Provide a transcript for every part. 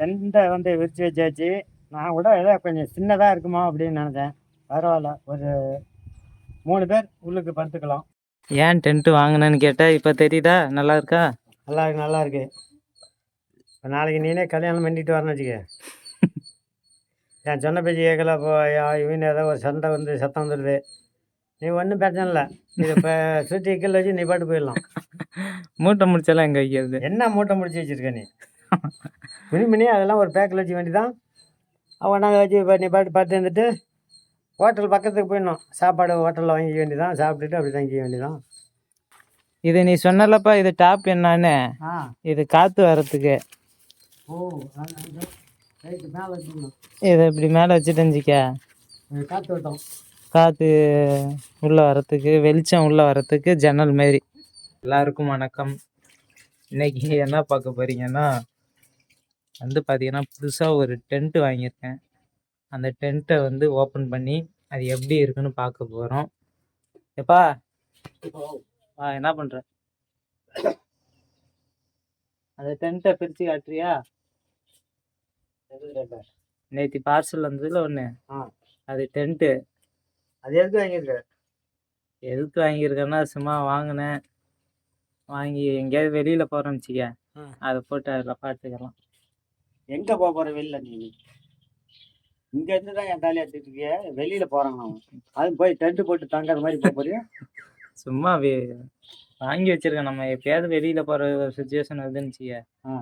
டென்ட்டை வந்து விரித்து வச்சாச்சு. நான் கூட ஏதோ கொஞ்சம் சின்னதாக இருக்குமா அப்படின்னு நினச்சேன். பரவாயில்ல ஒரு மூணு பேர் உள்ளுக்கு படுத்துக்கலாம். ஏன் டென்ட்டு வாங்கினேன்னு கேட்டால் இப்போ தெரியுதா? நல்லா இருக்கா? நல்லா இருக்கு நல்லா இருக்கு. இப்போ நாளைக்கு நீனே கல்யாணம் பண்ணிட்டு வரணும் வச்சுக்க. என் சொன்ன பேச்சு கேட்கல இப்போ இவன் ஏதோ ஒரு சண்டை வந்து சத்தம் வந்துடுது நீ ஒன்றும் பிரச்சனை இல்லை. இது இப்போ சுற்றி கீழே வச்சு நீ பாட்டு போயிடலாம். மூட்டை முடிச்செல்லாம் எங்கே வைக்கிறது? என்ன மூட்டை முடிச்சு வச்சிருக்க நீ? மினிமினி அதெல்லாம் ஒரு பேக்கில் வச்சு வேண்டிதான். அவன் நாங்கள் வச்சு நீ பாட்டு பார்த்து இருந்துட்டு ஹோட்டல் பக்கத்துக்கு போயிடணும். சாப்பாடு ஹோட்டலில் வாங்கிக்க வேண்டியதான் சாப்பிட்டுட்டு அப்படி தங்கிக்க வேண்டியதான் இது நீ சொன்னலப்பா இது டாப் என்னன்னு. இது காற்று வச்சுக்கணும். இதை இப்படி மேலே வச்சுட்டுஞ்சிக்க காற்று வட்டம். காற்று உள்ளே வர்றதுக்கு வெளிச்சம் உள்ளே வர்றதுக்கு ஜன்னல் மாரி. எல்லாருக்கும் வணக்கம். இன்னைக்கு என்ன பார்க்க போறீங்கன்னா வந்து பார்த்தீங்கன்னா புதுசாக ஒரு டென்ட் வாங்கியிருக்கேன். அந்த டென்ட்டை வந்து ஓப்பன் பண்ணி அது எப்படி இருக்குன்னு பார்க்க போகிறோம் எப்பா? ஆ என்ன பண்ணுற அந்த டென்ட்டை பிரித்து காட்டுறியா? நேற்று பார்சல் வந்ததுல ஒன்று அது டென்ட்டு. அது எதுக்கு வாங்கியிருக்க? எதுக்கு வாங்கியிருக்கேன்னா சும்மா வாங்கினேன். வாங்கி எங்கேயாவது வெளியில் போகிறோன்னு வச்சுக்க. அதை போட்டு அதில் பார்த்துக்கலாம். எங்கே போக போகிற வெளில நீ? இங்கேருந்து தான் என் தலையை எடுத்துட்டு இருக்கிய. வெளியில் போகிறாங்க அது போய் டென்ட்டு போட்டு தங்குற மாதிரி போக போறியா? சும்மா வாங்கி வச்சிருக்கேன். நம்ம எப்பயாவது வெளியில் போகிற ஒரு சுச்சுவேஷன் ஆ.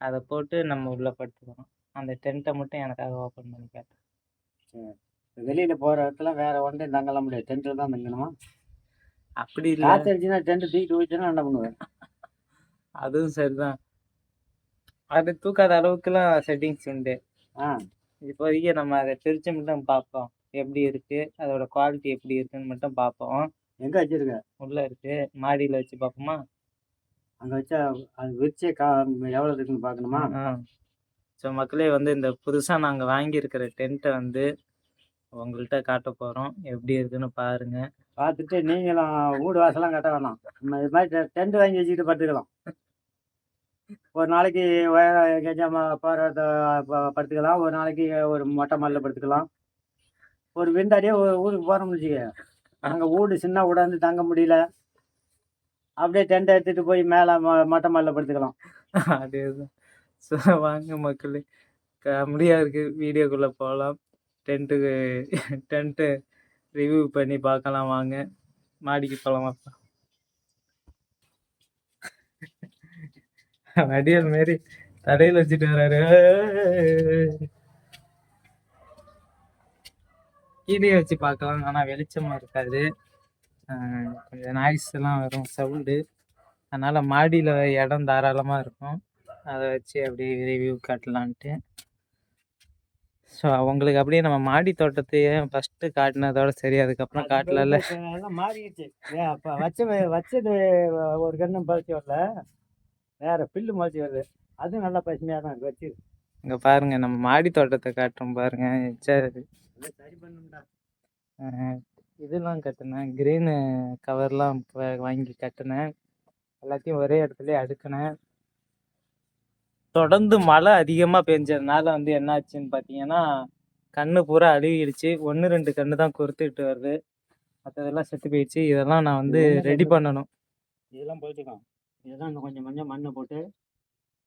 அதை போட்டு நம்ம உள்ளே படுத்துக்கிறோம் அந்த டென்ட்டை மட்டும் எனக்காக ஓப்பன் பண்ணி கேட்டேன் வெளியில் போகிற இடத்துல வேற ஒன்றையும் தங்கலாம் முடியாது. டென்ட்டில் தான் தங்கணுமா? அப்படி இல்லை. காற்று அடிச்சுன்னா டென்ட்டு தூக்கிட்டு போயிடுச்சுன்னா என்ன பண்ணுவேன்? அதுவும் சரிதான். அது தூக்காத அளவுக்குலாம் செட்டிங்ஸ் உண்டு. ஆ. இப்போதைக்கு நம்ம அதை பிரித்து மட்டும் பார்ப்போம். எப்படி இருக்குது அதோட குவாலிட்டி எப்படி இருக்குன்னு மட்டும் பார்ப்போம். எங்கே வச்சிருக்க? உள்ளே இருக்குது மாடியில் வச்சு பார்ப்போமா? அங்கே வச்சா அது விரிச்சே கா எவ்வளோ இருக்குன்னு பார்க்கணுமா? ஆ. ஸோ மக்களே வந்து இந்த புதுசாக நாங்கள் வாங்கியிருக்கிற டென்ட்டை வந்து உங்கள்கிட்ட காட்ட போகிறோம் எப்படி இருக்குன்னு பாருங்கள் பார்த்துட்டு நீங்களும் வீடு வாசலாம் கட்ட வேணாம். நம்ம இது மாதிரி டென்ட் வாங்கி வச்சுக்கிட்டு படுத்துக்கலாம். ஒரு நாளைக்கு எங்கேயாச்சும் படுத்துக்கலாம். ஒரு நாளைக்கு ஒரு மொட்டை மாலில் படுத்துக்கலாம். ஒரு விருந்தாடியே ஒரு ஊருக்கு போகிறோம்னு வச்சுக்க. அங்கே வீடு சின்ன உடந்து தங்க முடியல. அப்படியே டென்ட் எடுத்துகிட்டு போய் மேலே மொட்டை மாலில் படுத்துக்கலாம். அதேதான். ஸோ வாங்க மக்களே. காமெடியாக இருக்குது வீடியோக்குள்ளே போகலாம் டென்ட்டுக்கு டென்ட்டு ரிவ்யூ பண்ணி பார்க்கலாம் வாங்க. மாடிக்கு போகலாம் அப்பா. வடியல் மாரி தடையில் வச்சுட்டு வர்றாரு கீழே வச்சு பார்க்கலாம். ஆனால் வெளிச்சமாக இருக்காது. கொஞ்சம் நாய்ஸ் எல்லாம் வரும். சவுண்டு அதனால் மாடியில் இடம் தாராளமாக இருக்கும். அதை வச்சு அப்படியே ரிவ்யூ காட்டலான்ட்டு. ஸோ அவங்களுக்கு அப்படியே நம்ம மாடி தோட்டத்தையே ஃபஸ்ட்டு காட்டினதோட சரி அதுக்கப்புறம் காட்டல மாறிடுச்சு. ஏன் அப்போ வச்ச வச்சது ஒரு கண்ணம் பறிச்சு வரல. வேற பில்லு முளைச்சி வருது. அதுவும் நல்லா பசுமையாக தான் இருக்கு. வச்சு இங்கே பாருங்க நம்ம மாடி தோட்டத்தை காட்டுறோம் பாருங்க. சரி சரி பண்ணும்டா. இதெல்லாம் கட்டினேன். க்ரீனு கவர்லாம் வாங்கி கட்டினேன். எல்லாத்தையும் ஒரே இடத்துல அடுக்கினேன். தொடர்ந்து மழை அதிகமாக பெஞ்சதுனால வந்து என்னாச்சுன்னு பார்த்தீங்கன்னா கண்ணு பூரா அழுகிடுச்சு. ஒன்று ரெண்டு கண்ணு தான் கொறுத்துக்கிட்டு வருது. மற்றதெல்லாம் செத்து போயிடுச்சு. இதெல்லாம் நான் வந்து ரெடி பண்ணணும். இதெல்லாம் போயிட்டுக்கலாம் இதெல்லாம் இன்னும் கொஞ்சம் கொஞ்சம் மண்ணை போட்டு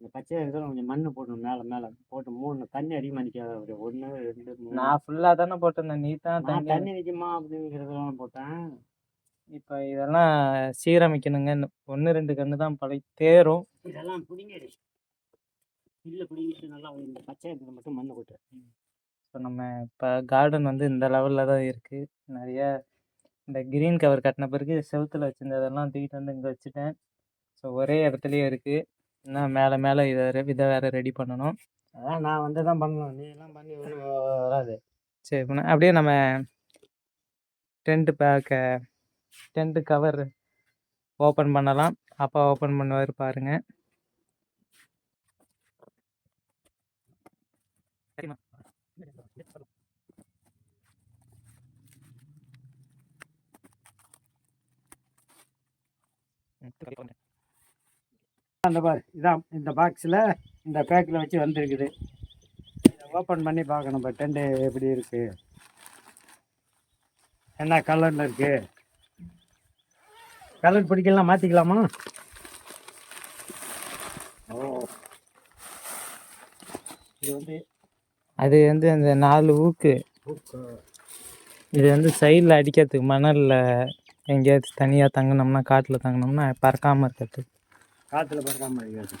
இந்த பச்சை இதெல்லாம் கொஞ்சம் மண்ணு போடணும் மேலே மேலே. போட்டு மூணு தண்ணி அதிகமாக நிற்காத ஒரு ஒன்று ரெண்டு மூணு. நான் ஃபுல்லாக தானே போட்டிருந்தேன். நீ தான் நான் தண்ணி தண்ணி நிற்குமா அப்படிங்கிறதெல்லாம் போட்டேன். இப்போ இதெல்லாம் சீரமைக்கணுங்க. ஒன்று ரெண்டு கன்று தான் பழை தேரும். இதெல்லாம் பிடிங்கிடு. இல்லை பிடிங்கிட்டு நல்லா இந்த பச்சை இருக்கிறத மட்டும் மண்ணை போட்டு. ஸோ நம்ம இப்போ கார்டன் வந்து இந்த லெவலில் தான் இருக்குது நிறைய இந்த க்ரீன் கவர் கட்டின பிறகு செவுத்துல வச்சுருந்ததெல்லாம் தூக்கிட்டு வந்து இங்கே வச்சுட்டேன். ஸோ ஒரே இடத்துலையே இருக்குது இன்னும் மேலே மேலே இதை ரெ- இதை வேறு ரெடி பண்ணணும். அதான் நான் வந்து தான் பண்ணணும். நீ எல்லாம் பண்ணி ஒண்ணும் வராது. சரி பண்ண. அப்படியே நம்ம டென்ட்டு பேக்கை டென்ட்டு கவர் ஓப்பன் பண்ணலாம். அப்பா ஓப்பன் பண்ணுவார் பாருங்க. அந்த பாரு இதான் இந்த பாக்ஸில் இந்த பேக்கில் வச்சு வந்திருக்குது. ஓப்பன் பண்ணி பார்க்கணும் இப்போ டென்ட் எப்படி இருக்கு? என்ன கலரில் இருக்கு? கலர் பிடிக்கலாம் மாற்றிக்கலாமா ஓ. இது வந்து அது வந்து அந்த நாலு ஊக்கு. இது வந்து சைடில் அடிக்கிறதுக்கு மணலில் எங்கேயாச்சும் தனியாக தங்கினோம்னா காட்டில் தங்கினோம்னா பறக்காமல் இருக்கிறதுக்கு. காற்றுல பறக்காம இருக்காது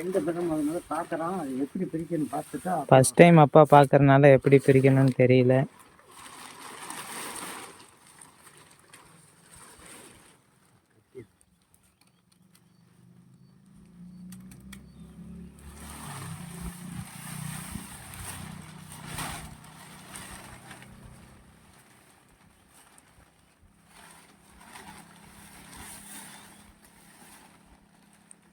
எந்த படம் அதனால அது எப்படி பிரிக்கணும் பார்த்துட்டா ஃபர்ஸ்ட் டைம் அப்பா பார்க்கறனால எப்படி பிரிக்கணும்னு தெரியல.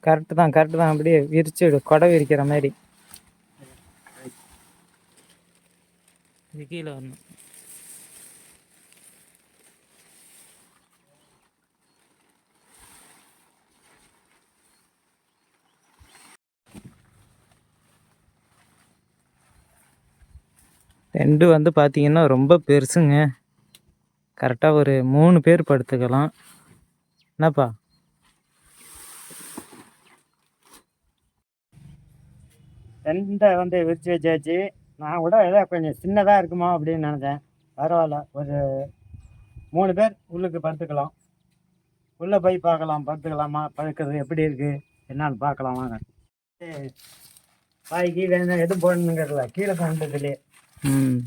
கரெக்டு தான் கரெக்டு தான். அப்படியே விரிச்சிடு கொடை விரிக்கிற மாதிரி. இது கீழே வரணும். ரெண்டு வந்து பார்த்தீங்கன்னா ரொம்ப பெருசுங்க. கரெக்டாக ஒரு மூணு பேர் படுத்துக்கலாம். என்னப்பா? ரெண்டை வந்து விரிச்சு வச்சாச்சு. நான் கூட ஏதோ கொஞ்சம் சின்னதாக இருக்குமா அப்படின்னு நினச்சேன். பரவாயில்ல ஒரு மூணு பேர் உள்ளுக்கு படுத்துக்கலாம். உள்ளே போய் பார்க்கலாம் படுத்துக்கலாமா? படுக்கிறது எப்படி இருக்குது என்னன்னு பார்க்கலாம் வாங்க. வேணும் எதுவும் போடணுங்கிறதுல கீழே ம்.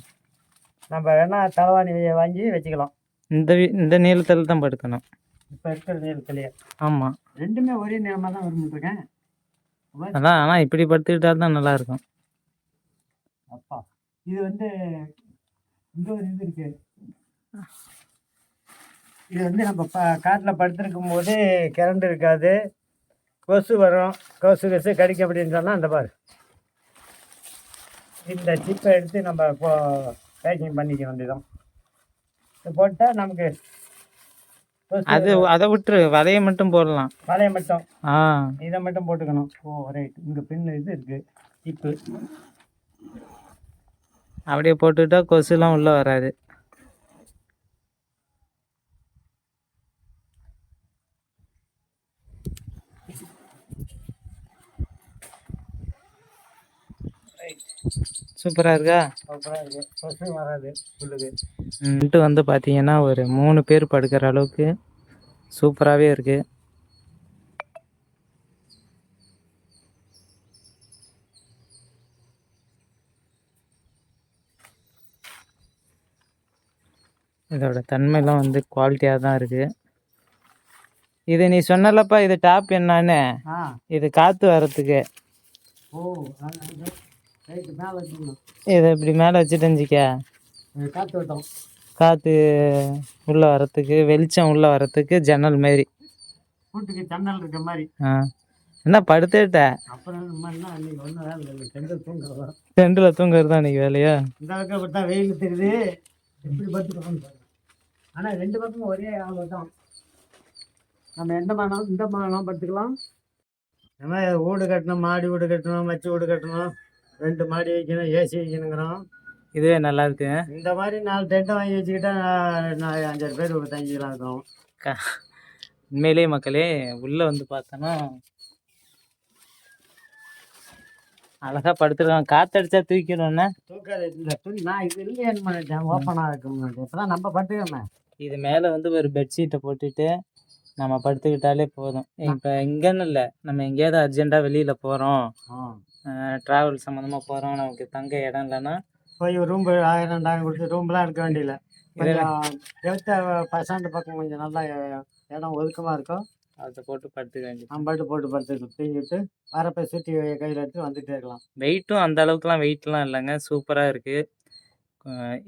நம்ம வேணா தலைவாணி வாங்கி வச்சுக்கலாம். இந்த இந்த நீளத்தில் தான் படுக்கணும். இப்போ இருக்கிற நேரத்துலேயே ஆமாம் ரெண்டுமே ஒரே நேரமாக தான் விரும்பிட்டுருக்கேன் அதான் ஆனால் இப்படி படுத்துக்கிட்டா தான் நல்லா இருக்கும் அப்பா இது வந்து இங்க ஒரு இது இருக்கு. இது வந்து நம்ம ப காட்டில் படுத்திருக்கும் போது கரண்ட் இருக்காது. கொசு வரும். கொசு கொசு கடிக்க அப்படின்னு சொன்னால் அந்த பாரு. இந்த சிப்பை எடுத்து நம்ம இப்போ பேக்கிங் பண்ணிக்க வேண்டியதான் இது போட்டால் நமக்கு அது அதை விட்டுரு. வலையை மட்டும் போடலாம். வலையை மட்டும். ஆ. இதை மட்டும் போட்டுக்கணும். ஓ ரைட் இங்கே பின் இது இருக்குது சிப்பு அப்படியே போட்டுக்கிட்டா கொசுலாம் உள்ளே வராது. சூப்பராக இருக்கா? கொசு வராது உள்ளுக்கு வந்துட்டு வந்து பார்த்தீங்கன்னா ஒரு மூணு பேர் படுக்கிற அளவுக்கு சூப்பராகவே இருக்குது இதோட தன்மைலாம் வந்து குவாலிட்டியாக தான் இருக்குது இது நீ சொன்னலப்பா இது டாப் என்னன்னு? இது காற்று வர்றதுக்கு. ஓ இதை இப்படி மேலே வச்சுட்டுஞ்சிக்க காற்று விட்டோம். காற்று உள்ளே வர்றதுக்கு வெளிச்சம் உள்ளே வர்றதுக்கு ஜன்னல் மாதிரி வீட்டுக்கு ஜன்னல் இருக்க மாதிரி ஆ. என்ன படுத்துட்ட டெண்டில் தூங்குறது? தான் இன்னைக்கு வேலையா? இந்த பக்கம் பார்த்தா வெயில் தெரியுது. எப்படி படுத்துக்கணும்னு பாருங்க ஆனால் ரெண்டு பக்கமும் ஒரே ஆள் தான் நம்ம எந்த மானாலும் இந்த மானாலும் படுத்துக்கலாம். நம்ம வீடு கட்டணும் மாடி வீடு கட்டணும் மச்சி வீடு கட்டணும். ரெண்டு மாடி வைக்கணும் ஏசி வைக்கணுங்கிறோம். இதுவே நல்லா இருக்கு. இந்த மாதிரி நாலு டென்ட்டை வாங்கி வச்சுக்கிட்டா நான் அஞ்சாறு பேர் தங்கிக்கலாம் இருக்கும். உண்மையிலேயே மக்களே உள்ளே வந்து பார்த்தோன்னா அழகா படுத்துருக்கான் காத்தடிச்சா தூக்கிடும்னா தூக்காது. இந்த துணி நான் இது இல்லையேன்னு பண்ணிட்டேன்? ஓப்பனாக இருக்கும் இப்போ தான் நம்ம பட்டுக்கோமே இது மேலே வந்து ஒரு பெட்ஷீட்டை போட்டுட்டு நம்ம படுத்துக்கிட்டாலே போதும். இப்போ இங்கன்னு இல்லை. நம்ம எங்கேயாவது அர்ஜென்ட்டாக வெளியில் போகிறோம் ட்ராவல் சம்மந்தமாக போகிறோம் நமக்கு தங்க இடம் இல்லைன்னா போய் ரூம் ஆயிரம் ரெண்டாயிரம் கொடுத்து ரூம்லாம் எடுக்க வேண்டியதில்ல. கொஞ்சம் எடுத்த பசாண்டு பக்கம் கொஞ்சம் நல்லா இடம் ஒதுக்கமாக இருக்கும். அதை போட்டு படுத்துக்க வேண்டியது. நம்ம பாட்டு போட்டு படுத்து தூங்கிட்டு வரப்ப சுற்றி கையில் எடுத்து வந்துட்டே இருக்கலாம். வெயிட்டும் அந்த அளவுக்குலாம் வெயிட்லாம் இல்லைங்க. சூப்பராக இருக்குது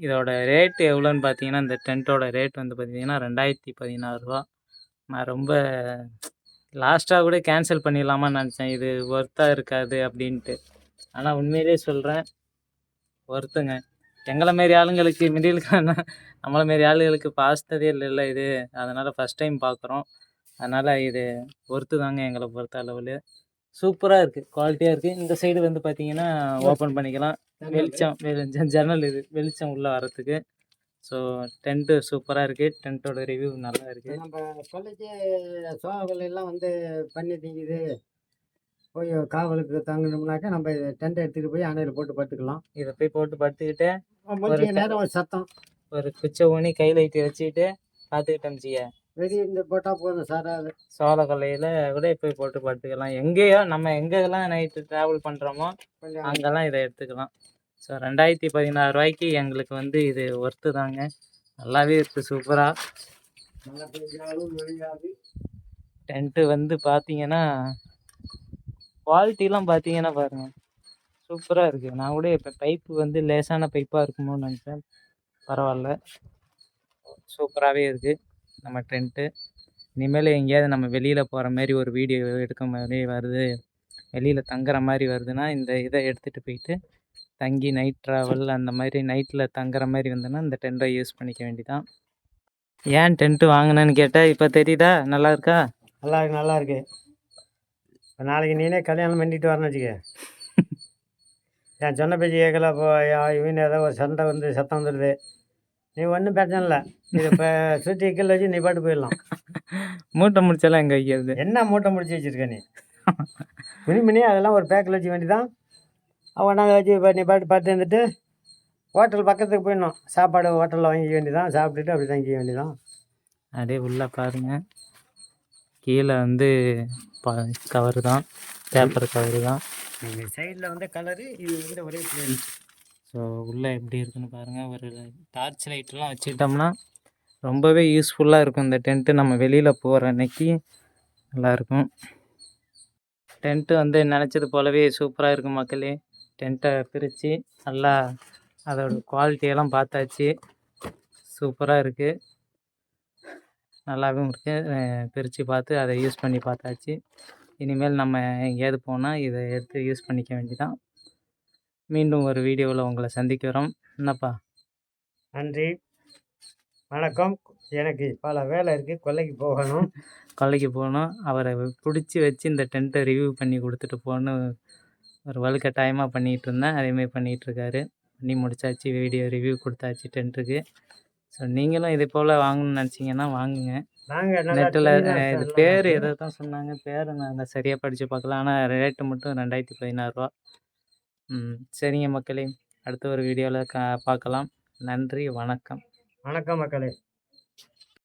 இதோட ரேட் எவ்வளோன்னு பார்த்தீங்கன்னா இந்த டென்ட்டோட ரேட் வந்து பார்த்தீங்கன்னா ரெண்டாயிரத்தி பதினாறுரூவா நான் ரொம்ப லாஸ்ட்டாக கூட கேன்சல் பண்ணிடலாமான்னு நினச்சேன். இது ஒர்த்தாக இருக்காது அப்படின்ட்டு. ஆனால் உண்மையிலேயே சொல்கிறேன் ஒருத்தங்க எங்களை மாரி ஆளுங்களுக்கு மிடில் நம்மளை மாரி ஆளுங்களுக்கு பார்த்ததே இல்லைல்ல இது. அதனால் ஃபஸ்ட் டைம் பார்க்குறோம். அதனால் இது ஒர்த்து தாங்க எங்களை பொறுத்த அளவில். சூப்பராக இருக்குது குவாலிட்டியாக இருக்குது இந்த சைடு வந்து பார்த்தீங்கன்னா ஓப்பன் பண்ணிக்கலாம். வெளிச்சம் வெளிச்சம் ஜன்னல் இது. வெளிச்சம் உள்ளே வரத்துக்கு ஸோ டென்ட்டு சூப்பராக இருக்குது டென்ட்டோட ரிவ்யூ நல்லா இருக்குது நம்ம சோழ எல்லாம் வந்து பண்ணி திங்குது. போய் காவலுக்கு தங்கணும்னாக்கா நம்ம டென்ட் எடுத்துட்டு போய் அணையில் போட்டு படுத்துக்கலாம். இதை போய் போட்டு படுத்துக்கிட்டு கொஞ்ச நேரம் ஒரு சத்தம். ஒரு குச்சை ஊனி கையில் இட்டு வச்சுக்கிட்டு பார்த்துக்கிட்டோம் வச்சிக்க வெளியே இருந்து போட்டால் போதும் சார் அது. சோள கொல்லையில் கூட போய் போட்டு படுத்துக்கலாம். எங்கேயோ நம்ம எங்கெல்லாம் நைட்டு ட்ராவல் பண்ணுறோமோ அங்கெல்லாம் இதை எடுத்துக்கலாம். ஸோ ரெண்டாயிரத்தி பதினாறு ரூபாய்க்கு எங்களுக்கு வந்து இது ஒர்த்து தாங்க. நல்லாவே இருக்குது சூப்பராக டென்ட்டு வந்து பார்த்தீங்கன்னா குவாலிட்டிலாம் பார்த்தீங்கன்னா பாருங்கள் சூப்பராக இருக்குது நான் கூட இப்போ பைப்பு வந்து லேசான பைப்பாக இருக்குமோன்னு நினச்சேன். பரவாயில்ல சூப்பராகவே இருக்குது நம்ம டென்ட்டு இனிமேல் எங்கேயாவது நம்ம வெளியில் போகிற மாதிரி ஒரு வீடியோ எடுக்க மாதிரி வருது வெளியில் தங்குற மாதிரி வருதுன்னா இந்த இதை எடுத்துகிட்டு போயிட்டு தங்கி நைட் ட்ராவல் அந்த மாதிரி நைட்டில் தங்குற மாதிரி வந்ததுன்னா இந்த டென்ட்டை யூஸ் பண்ணிக்க வேண்டியதான் ஏன் டென்ட்டு வாங்கினேன்னு கேட்டால் இப்போ தெரியுதா? நல்லா இருக்கா? நல்லா இருக்கு நல்லா இருக்கு. இப்போ நாளைக்கு நீனே கல்யாணம் பண்ணிட்டு வரணும் வச்சுக்க. என் சொன்ன பேச்சு கேட்கல இப்போ இவன் ஏதோ ஒரு சண்டை வந்து சத்தம் வந்துடுது. நீ ஒன்றும் பிரச்சனை இல்லை. இது இப்போ சுற்றி கீழே வச்சு நீ பாட்டு போயிடலாம். மூட்டை முடிச்செல்லாம் எங்கே வைக்கிறது? என்ன மூட்டை முடிச்சு வச்சிருக்க நீ? துணிமணி அதெல்லாம் ஒரு பேக்கில் வச்சுக்க வேண்டியதான் நாங்கள் வச்சு நீ பாட்டு பார்த்து இருந்துட்டு ஹோட்டல் பக்கத்துக்கு போயிடணும். சாப்பாடு ஹோட்டலில் வாங்கிக்க வேண்டியதான் சாப்பிட்டுட்டு அப்படி தங்கிக்க வேண்டியதான் அப்படியே உள்ளே பாருங்க. கீழே வந்து கவர் தான். பேப்பர் கவர் தான். சைடில் வந்து கலரு இது வந்து ஒரே பிளேன் ஸோ உள்ளே எப்படி இருக்குன்னு பாருங்கள் ஒரு டார்ச் லைட்லாம் வச்சுக்கிட்டோம்னா ரொம்பவே யூஸ்ஃபுல்லாக இருக்கும். இந்த டென்ட்டு நம்ம வெளியில் போகிற அன்னைக்கு நல்லாயிருக்கும் டென்ட்டு வந்து நினச்சது போலவே சூப்பராக இருக்கும் மக்களே. டென்ட்டை பிரித்து நல்லா அதோட குவாலிட்டியெல்லாம் பார்த்தாச்சு. சூப்பராக இருக்குது நல்லாவும் இருக்குது பிரித்து பார்த்து அதை யூஸ் பண்ணி பார்த்தாச்சு. இனிமேல் நம்ம எங்கேயாவது போனால் இதை எடுத்து யூஸ் பண்ணிக்க வேண்டியதான் மீண்டும் ஒரு வீடியோவில் உங்களை சந்திக்கிறோம் என்னப்பா? நன்றி. வணக்கம். எனக்கு பல வேலை இருக்குது கொல்லைக்கு போகணும். கொல்லைக்கு போகணும். அவரை பிடிச்சி வச்சு இந்த டென்ட்டை ரிவ்யூ பண்ணி கொடுத்துட்டு போகணும். ஒரு வலுக்கட்டாயமாக பண்ணிகிட்டு இருந்தேன். அதேமாதிரி பண்ணிகிட்டு இருக்காரு. பண்ணி முடிச்சாச்சு. வீடியோ ரிவ்யூ கொடுத்தாச்சு. டென்ட்டுக்கு. ஸோ நீங்களும் இதே போல் வாங்கணும்னு நினச்சிங்கன்னா வாங்குங்க. நாங்கள் நெட்டில் இது பேர் எதை தான் சொன்னாங்க. பேர் நான் சரியாக படித்து பார்க்கல. ஆனால் ரேட்டு மட்டும் ரெண்டாயிரத்தி பதினாறுரூவா ம் சரிங்க மக்களே. அடுத்த ஒரு வீடியோவில் கா பார்க்கலாம். நன்றி வணக்கம். வணக்கம் மக்களே.